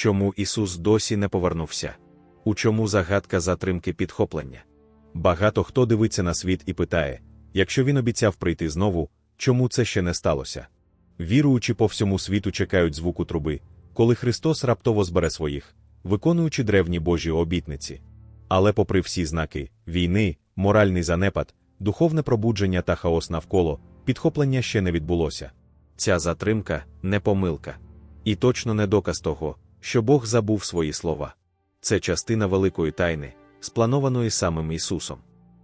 Чому Ісус досі не повернувся? У чому загадка затримки підхоплення? Багато хто дивиться на світ і питає, якщо він обіцяв прийти знову, чому це ще не сталося? Віруючи по всьому світу чекають звуку труби, коли Христос раптово збере своїх, виконуючи древні Божі обітниці. Але, попри всі знаки війни, моральний занепад, духовне пробудження та хаос навколо, підхоплення ще не відбулося. Ця затримка не помилка. І точно не доказ того, що Бог забув свої слова. Це частина великої тайни, спланованої самим Ісусом.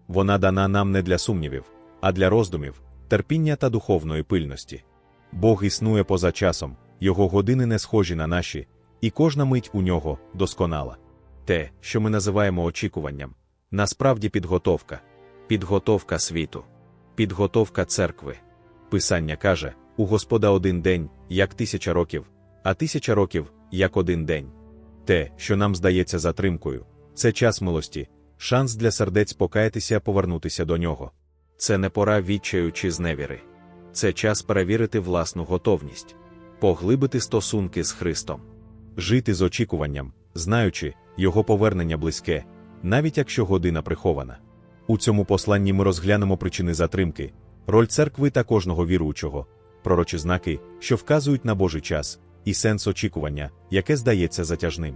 Вона дана нам не для сумнівів, а для роздумів, терпіння та духовної пильності. Бог існує поза часом, його години не схожі на наші, і кожна мить у нього досконала. Те, що ми називаємо очікуванням, насправді підготовка, підготовка світу, підготовка церкви. Писання каже: у Господа один день, як тисяча років, а тисяча років, як один день. Те, що нам здається затримкою, це час милості, шанс для сердець покаятися повернутися до нього. Це не пора відчаю чи зневіри. Це час перевірити власну готовність, поглибити стосунки з Христом, жити з очікуванням, знаючи, його повернення близьке, навіть якщо година прихована. У цьому посланні ми розглянемо причини затримки, роль церкви та кожного віруючого, пророчі знаки, що вказують на Божий час, і сенс очікування, яке здається затяжним.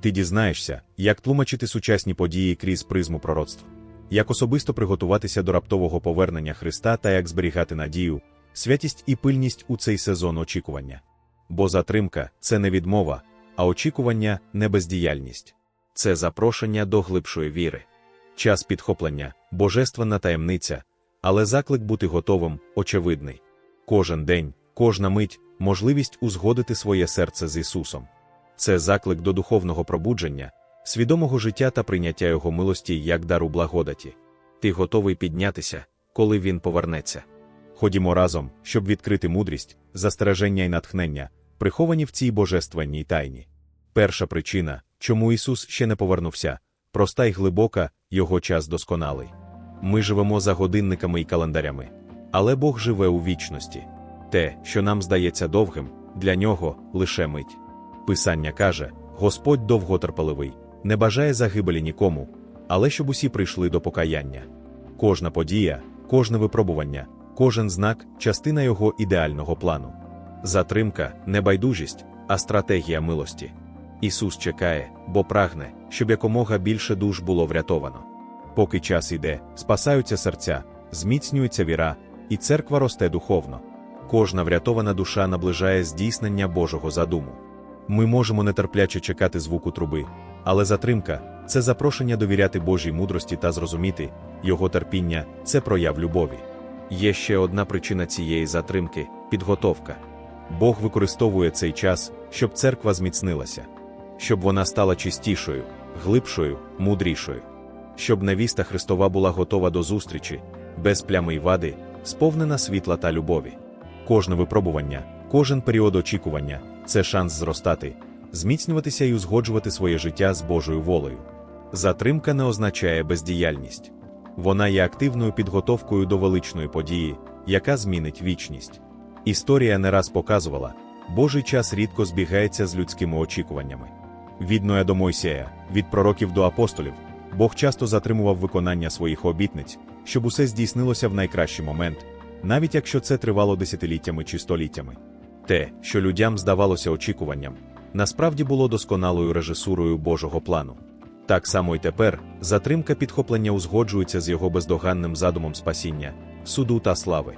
Ти дізнаєшся, як тлумачити сучасні події крізь призму пророцтв, як особисто приготуватися до раптового повернення Христа та як зберігати надію, святість і пильність у цей сезон очікування. Бо затримка це не відмова, а очікування не бездіяльність. Це запрошення до глибшої віри. Час підхоплення, божественна таємниця, але заклик бути готовим очевидний. Кожен день, кожна мить можливість узгодити своє серце з Ісусом. Це заклик до духовного пробудження, свідомого життя та прийняття Його милості як дару благодаті. Ти готовий піднятися, коли Він повернеться. Ходімо разом, щоб відкрити мудрість, застереження і натхнення, приховані в цій божественній тайні. Перша причина, чому Ісус ще не повернувся, проста й глибока, Його час досконалий. Ми живемо за годинниками і календарями, але Бог живе у вічності. Те, що нам здається довгим, для нього лише мить. Писання каже: Господь довготерпеливий, не бажає загибелі нікому, але щоб усі прийшли до покаяння. Кожна подія, кожне випробування, кожен знак частина його ідеального плану. Затримка, небайдужість, а стратегія милості. Ісус чекає, бо прагне, щоб якомога більше душ було врятовано. Поки час іде, спасаються серця, зміцнюється віра, і церква росте духовно. Кожна врятована душа наближає здійснення Божого задуму. Ми можемо нетерпляче чекати звуку труби, але затримка це запрошення довіряти Божій мудрості та зрозуміти, його терпіння це прояв любові. Є ще одна причина цієї затримки підготовка. Бог використовує цей час, щоб церква зміцнилася, щоб вона стала чистішою, глибшою, мудрішою, щоб невіста Христова була готова до зустрічі, без плями й вади, сповнена світла та любові. Кожне випробування, кожен період очікування це шанс зростати, зміцнюватися і узгоджувати своє життя з Божою волею. Затримка не означає бездіяльність. Вона є активною підготовкою до величної події, яка змінить вічність. Історія не раз показувала, Божий час рідко збігається з людськими очікуваннями. Від Ноя до Мойсея, від пророків до апостолів, Бог часто затримував виконання своїх обітниць, щоб усе здійснилося в найкращий момент, навіть якщо це тривало десятиліттями чи століттями. Те, що людям здавалося очікуванням, насправді було досконалою режисурою Божого плану. Так само й тепер затримка підхоплення узгоджується з його бездоганним задумом спасіння, суду та слави.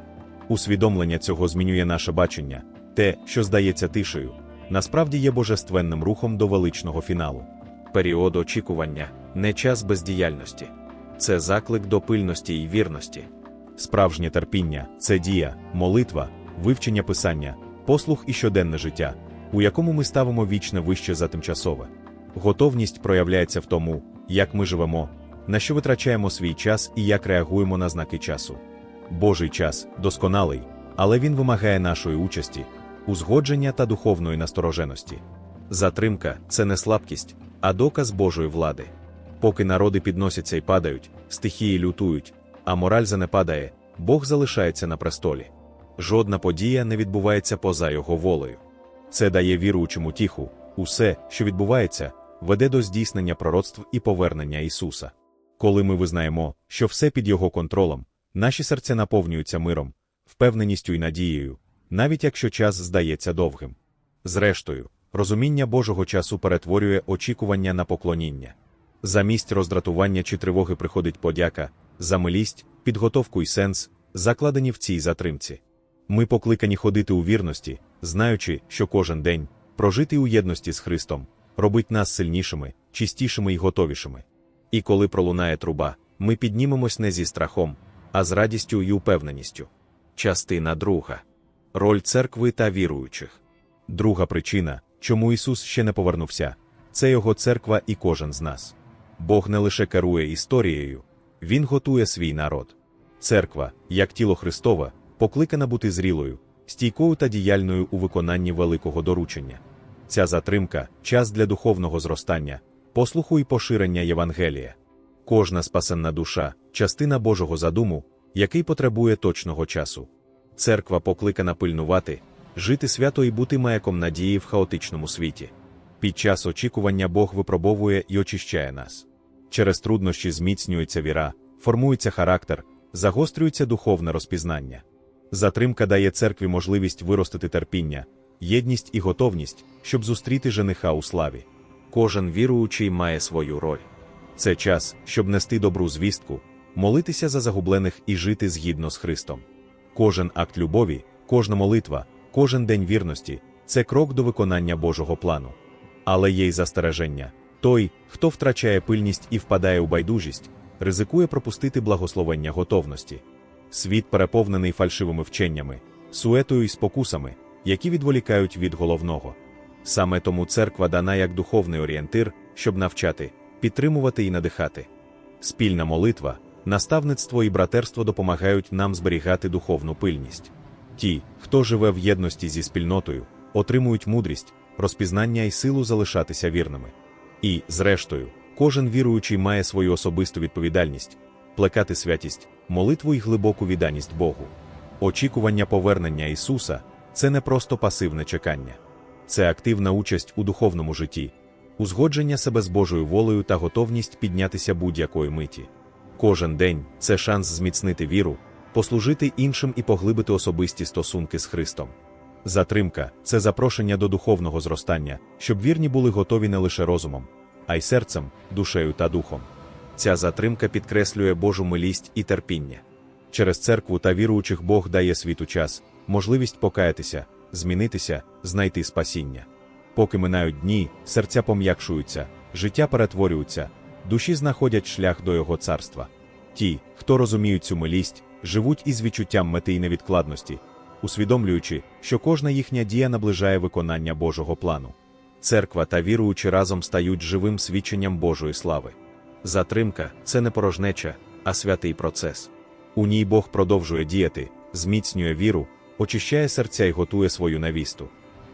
Усвідомлення цього змінює наше бачення, те, що здається тишею, насправді є божественним рухом до величного фіналу. Період очікування не час бездіяльності, це заклик до пильності і вірності. Справжнє терпіння це дія, молитва, вивчення писання, послух і щоденне життя, у якому ми ставимо вічне вище за тимчасове. Готовність проявляється в тому, як ми живемо, на що витрачаємо свій час і як реагуємо на знаки часу. Божий час досконалий, але він вимагає нашої участі, узгодження та духовної настороженості. Затримка це не слабкість, а доказ Божої влади. Поки народи підносяться і падають, стихії лютують, а мораль занепадає, Бог залишається на престолі. Жодна подія не відбувається поза його волею. Це дає віруючому тіху, Усе, що відбувається, веде до здійснення пророцтв і повернення Ісуса. Коли ми визнаємо, що все під Його контролем, наші серця наповнюються миром, впевненістю і надією, навіть якщо час здається довгим. Зрештою, розуміння Божого часу перетворює очікування на поклоніння. Замість роздратування чи тривоги приходить подяка, за милість, підготовку і сенс, закладені в цій затримці. Ми покликані ходити у вірності, знаючи, що кожен день, прожитий у єдності з Христом, робить нас сильнішими, чистішими і готовішими. І коли пролунає труба, ми піднімемось не зі страхом, а з радістю і упевненістю. Частина друга роль церкви та віруючих. Друга причина, чому Ісус ще не повернувся, це Його церква і кожен з нас. Бог не лише керує історією, Він готує свій народ. Церква, як тіло Христове, покликана бути зрілою, стійкою та діяльною у виконанні великого доручення. Ця затримка час для духовного зростання, послуху і поширення Євангелія. Кожна спасенна душа, частина Божого задуму, який потребує точного часу. Церква покликана пильнувати, жити свято і бути маяком надії в хаотичному світі. Під час очікування Бог випробовує і очищає нас. Через труднощі зміцнюється віра, формується характер, загострюється духовне розпізнання. Затримка дає церкві можливість виростити терпіння, єдність і готовність, щоб зустріти жениха у славі. Кожен віруючий має свою роль. Це час, щоб нести добру звістку, молитися за загублених і жити згідно з Христом. Кожен акт любові, кожна молитва, кожен день вірності це крок до виконання Божого плану. Але є й застереження той, хто втрачає пильність і впадає у байдужість, ризикує пропустити благословення готовності. Світ переповнений фальшивими вченнями, суетою і спокусами, які відволікають від головного. Саме тому церква дана як духовний орієнтир, щоб навчати, підтримувати і надихати. Спільна молитва, наставництво і братерство допомагають нам зберігати духовну пильність. Ті, хто живе в єдності зі спільнотою, отримують мудрість, розпізнання і силу залишатися вірними. І, зрештою, кожен віруючий має свою особисту відповідальність плекати святість, молитву і глибоку відданість Богу. Очікування повернення Ісуса це не просто пасивне чекання, це активна участь у духовному житті, узгодження себе з Божою волею та готовність піднятися будь-якої миті. Кожен день це шанс зміцнити віру, послужити іншим і поглибити особисті стосунки з Христом. Затримка це запрошення до духовного зростання, щоб вірні були готові не лише розумом, а й серцем, душею та духом. Ця затримка підкреслює Божу милість і терпіння. Через церкву та віруючих Бог дає світу час, можливість покаятися, змінитися, знайти спасіння. Поки минають дні, серця пом'якшуються, життя перетворюються, душі знаходять шлях до Його царства. Ті, хто розуміють цю милість, живуть із відчуттям мети і невідкладності, усвідомлюючи, що кожна їхня дія наближає виконання Божого плану. Церква та віруючі разом стають живим свідченням Божої слави. Затримка це не порожнеча, а святий процес. У ній Бог продовжує діяти, зміцнює віру, очищає серця і готує свою навісту.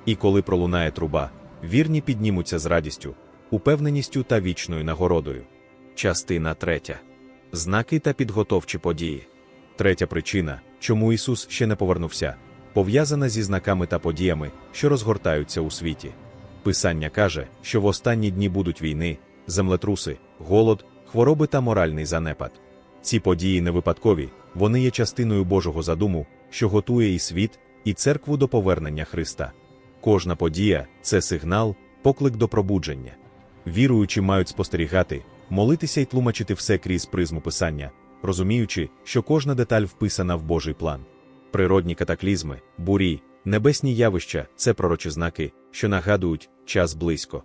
І коли пролунає труба, вірні піднімуться з радістю, упевненістю та вічною нагородою. Частина третя. Знаки та підготовчі події. Третя причина, чому Ісус ще не повернувся, пов'язана зі знаками та подіями, що розгортаються у світі. Писання каже, що в останні дні будуть війни, землетруси, голод, хвороби та моральний занепад. Ці події не випадкові, вони є частиною Божого задуму, що готує і світ, і церкву до повернення Христа. Кожна подія це сигнал, поклик до пробудження. Віруючі мають спостерігати, молитися і тлумачити все крізь призму писання, розуміючи, що кожна деталь вписана в Божий план. Природні катаклізми, бурі, небесні явища це пророчі знаки, що нагадують час близько.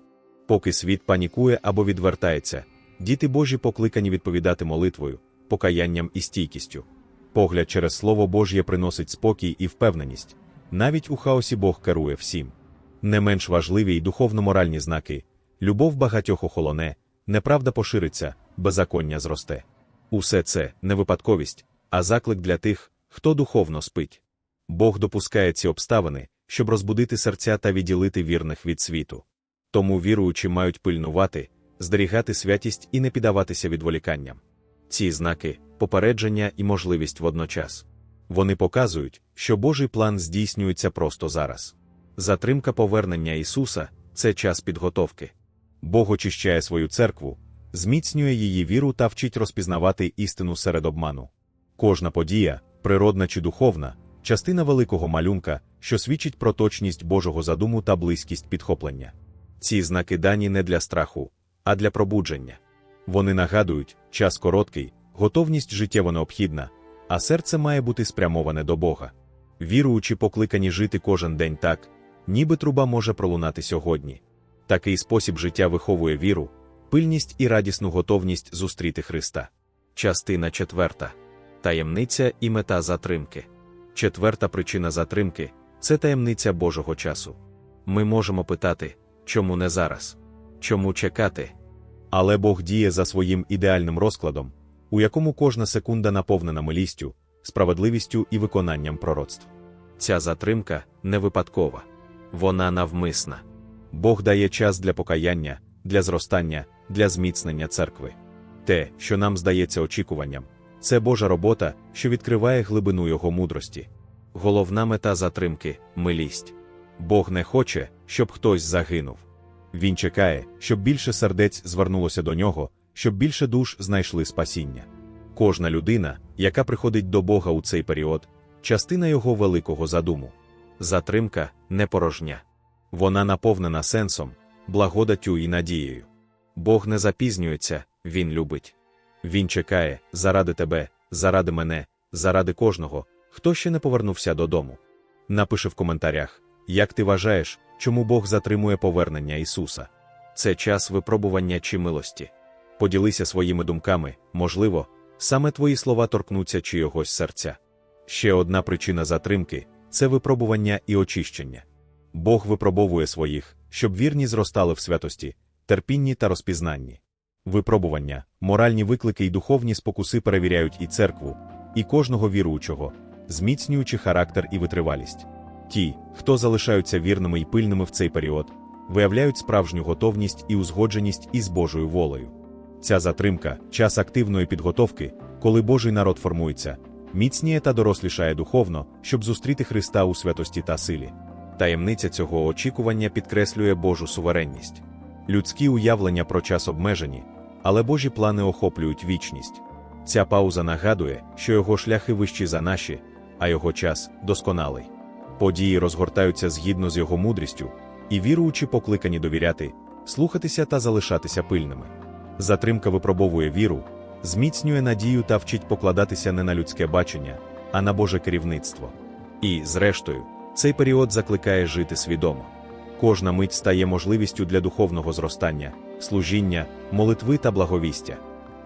Поки світ панікує або відвертається, діти Божі покликані відповідати молитвою, покаянням і стійкістю. Погляд через Слово Божє приносить спокій і впевненість. Навіть у хаосі Бог керує всім. Не менш важливі й духовно-моральні знаки любов багатьох охолоне, неправда пошириться, беззаконня зросте. Усе це не випадковість, а заклик для тих, хто духовно спить. Бог допускає ці обставини, щоб розбудити серця та відділити вірних від світу. Тому віруючі мають пильнувати, зберігати святість і не піддаватися відволіканням. Ці знаки попередження і можливість водночас. Вони показують, що Божий план здійснюється просто зараз. Затримка повернення Ісуса це час підготовки. Бог очищає свою церкву, зміцнює її віру та вчить розпізнавати істину серед обману. Кожна подія, природна чи духовна, частина великого малюнка, що свідчить про точність Божого задуму та близькість підхоплення. Ці знаки дані не для страху, а для пробудження. Вони нагадують, час короткий, готовність життєво необхідна, а серце має бути спрямоване до Бога. Віруючи, покликані жити кожен день так, ніби труба може пролунати сьогодні. Такий спосіб життя виховує віру, пильність і радісну готовність зустріти Христа. Частина четверта таємниця і мета затримки. Четверта причина затримки це таємниця Божого часу. Ми можемо питати, чому не зараз? Чому чекати? Але Бог діє за своїм ідеальним розкладом, у якому кожна секунда наповнена милістю, справедливістю і виконанням пророцтв. Ця затримка не випадкова, вона навмисна. Бог дає час для покаяння, для зростання, для зміцнення церкви. Те, що нам здається очікуванням, це Божа робота, що відкриває глибину Його мудрості. Головна мета затримки милість. Бог не хоче, щоб хтось загинув. Він чекає, щоб більше сердець звернулося до нього, щоб більше душ знайшли спасіння. Кожна людина, яка приходить до Бога у цей період, частина його великого задуму. Затримка не порожня. Вона наповнена сенсом, благодаттю і надією. Бог не запізнюється, Він любить. Він чекає заради тебе, заради мене, заради кожного, хто ще не повернувся додому. Напиши в коментарях, як ти вважаєш, чому Бог затримує повернення Ісуса. Це час випробування чи милості. Поділися своїми думками, можливо, саме твої слова торкнуться чийогось серця. Ще одна причина затримки це випробування і очищення. Бог випробовує своїх, щоб вірні зростали в святості, терпінні та розпізнанні. Випробування, моральні виклики і духовні спокуси перевіряють і церкву, і кожного віруючого, зміцнюючи характер і витривалість. Ті, хто залишаються вірними і пильними в цей період, виявляють справжню готовність і узгодженість із Божою волею. Ця затримка, час активної підготовки, коли Божий народ формується, міцніє та дорослішає духовно, щоб зустріти Христа у святості та силі. Таємниця цього очікування підкреслює Божу суверенність. Людські уявлення про час обмежені, але Божі плани охоплюють вічність. Ця пауза нагадує, що його шляхи вищі за наші, а його час досконалий. Події розгортаються згідно з його мудрістю, і віруючі покликані довіряти, слухатися та залишатися пильними. Затримка випробовує віру, зміцнює надію та вчить покладатися не на людське бачення, а на Боже керівництво. І, зрештою, цей період закликає жити свідомо. Кожна мить стає можливістю для духовного зростання, служіння, молитви та благовістя.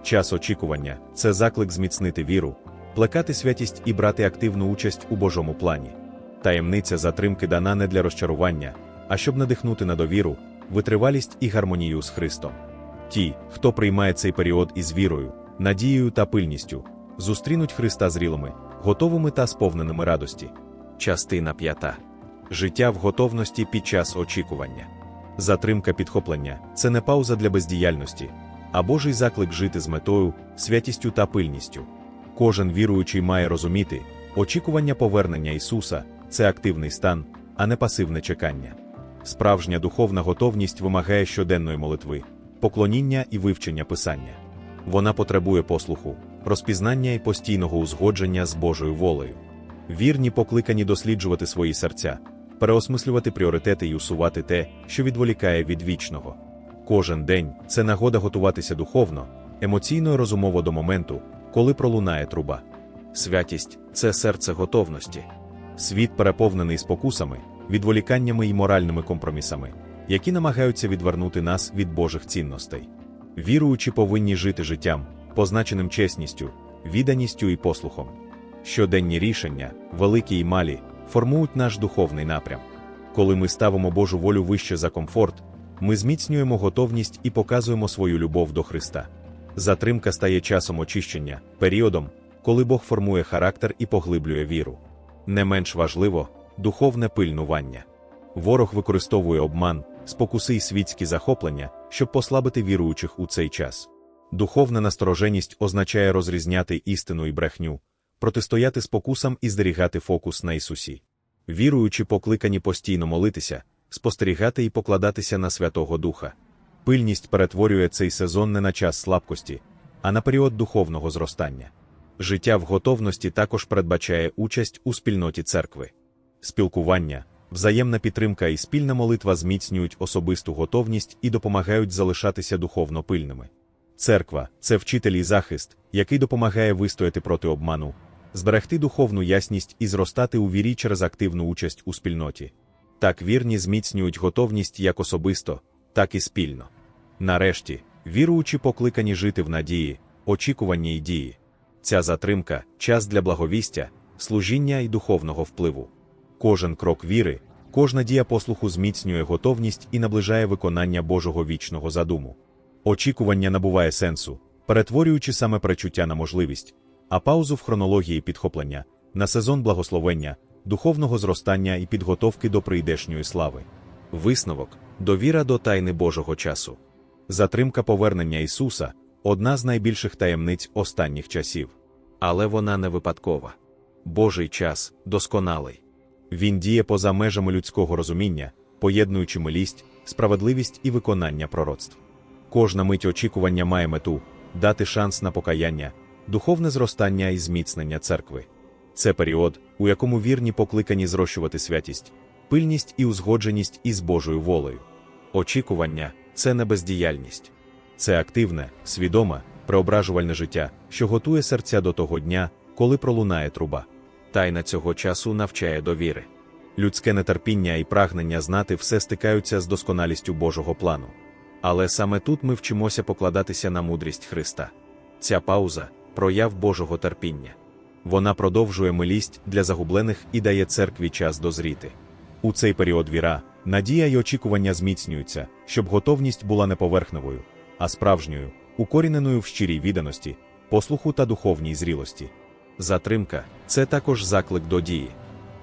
Час очікування це заклик зміцнити віру, плекати святість і брати активну участь у Божому плані. Таємниця затримки дана не для розчарування, а щоб надихнути на довіру, витривалість і гармонію з Христом. Ті, хто приймає цей період із вірою, надією та пильністю, зустрінуть Христа зрілими, готовими та сповненими радості. Частина п'ята життя в готовності під час очікування. Затримка підхоплення це не пауза для бездіяльності, а Божий заклик жити з метою, святістю та пильністю. Кожен віруючий має розуміти, очікування повернення Ісуса це активний стан, а не пасивне чекання. Справжня духовна готовність вимагає щоденної молитви, поклоніння і вивчення Писання. Вона потребує послуху, розпізнання і постійного узгодження з Божою волею. Вірні покликані досліджувати свої серця, переосмислювати пріоритети і усувати те, що відволікає від вічного. Кожен день це нагода готуватися духовно, емоційно і розумово до моменту, коли пролунає труба. Святість це серце готовності. Світ переповнений спокусами, відволіканнями і моральними компромісами, які намагаються відвернути нас від Божих цінностей. Віруючі повинні жити життям, позначеним чесністю, відданістю і послухом. Щоденні рішення, великі і малі, формують наш духовний напрям. Коли ми ставимо Божу волю вище за комфорт, ми зміцнюємо готовність і показуємо свою любов до Христа. Затримка стає часом очищення, періодом, коли Бог формує характер і поглиблює віру. Не менш важливо духовне пильнування. Ворог використовує обман, спокуси й світські захоплення, щоб послабити віруючих у цей час. Духовна настороженість означає розрізняти істину і брехню, протистояти спокусам і зберігати фокус на Ісусі. Віруючи, покликані постійно молитися, спостерігати і покладатися на Святого Духа. Пильність перетворює цей сезон не на час слабкості, а на період духовного зростання. Життя в готовності також передбачає участь у спільноті церкви. Спілкування, взаємна підтримка і спільна молитва зміцнюють особисту готовність і допомагають залишатися духовно пильними. Церква це вчитель і захист, який допомагає вистояти проти обману, зберегти духовну ясність і зростати у вірі через активну участь у спільноті. Так вірні зміцнюють готовність як особисто, так і спільно. Нарешті, віруючі покликані жити в надії, очікуванні й дії. Ця затримка час для благовістя, служіння і духовного впливу. Кожен крок віри, кожна дія послуху зміцнює готовність і наближає виконання Божого вічного задуму. Очікування набуває сенсу, перетворюючи саме перечуття на можливість, а паузу в хронології підхоплення на сезон благословення, духовного зростання і підготовки до прийдешньої слави. Висновок довіра до тайни Божого часу. Затримка повернення Ісуса одна з найбільших таємниць останніх часів. Але вона не випадкова. Божий час досконалий. Він діє поза межами людського розуміння, поєднуючи милість, справедливість і виконання пророцтв. Кожна мить очікування має мету дати шанс на покаяння, духовне зростання і зміцнення церкви. Це період, у якому вірні покликані зрощувати святість, пильність і узгодженість із Божою волею. Очікування це не бездіяльність, це активне, свідоме, преображувальне життя, що готує серця до того дня, коли пролунає труба. Тайна цього часу навчає довіри. Людське нетерпіння і прагнення знати все стикаються з досконалістю Божого плану. Але саме тут ми вчимося покладатися на мудрість Христа. Ця пауза прояв Божого терпіння. Вона продовжує милість для загублених і дає церкві час дозріти. У цей період віра, надія й очікування зміцнюються, щоб готовність була не поверхневою, а справжньою, укоріненою в щирій відданості, послуху та духовній зрілості. Затримка це також заклик до дії.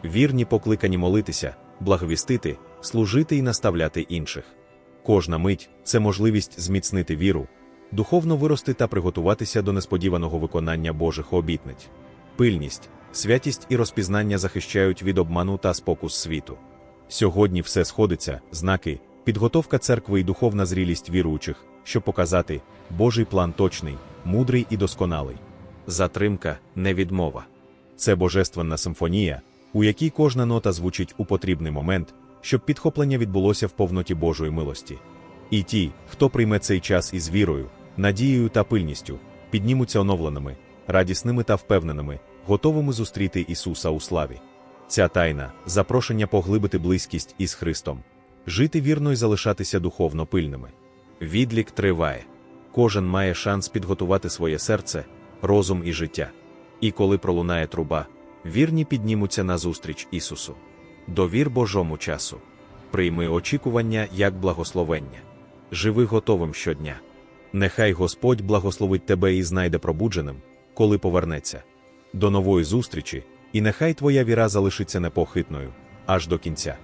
Вірні покликані молитися, благовістити, служити і наставляти інших. Кожна мить це можливість зміцнити віру, духовно вирости та приготуватися до несподіваного виконання Божих обітниць. Пильність, святість і розпізнання захищають від обману та спокус світу. Сьогодні все сходиться, знаки, підготовка церкви і духовна зрілість віруючих, щоб показати Божий план точний, мудрий і досконалий. Затримка не відмова. Це божественна симфонія, у якій кожна нота звучить у потрібний момент, щоб підхоплення відбулося в повноті Божої милості. І ті, хто прийме цей час із вірою, надією та пильністю, піднімуться оновленими, радісними та впевненими, готовими зустріти Ісуса у славі. Ця тайна запрошення поглибити близькість із Христом, жити вірно і залишатися духовно пильними. Відлік триває. Кожен має шанс підготувати своє серце, розум і життя. І коли пролунає труба, вірні піднімуться назустріч Ісусу. Довір Божому часу. Прийми очікування як благословення. Живи готовим щодня. Нехай Господь благословить тебе і знайде пробудженим, коли повернеться. До нової зустрічі, і нехай твоя віра залишиться непохитною аж до кінця.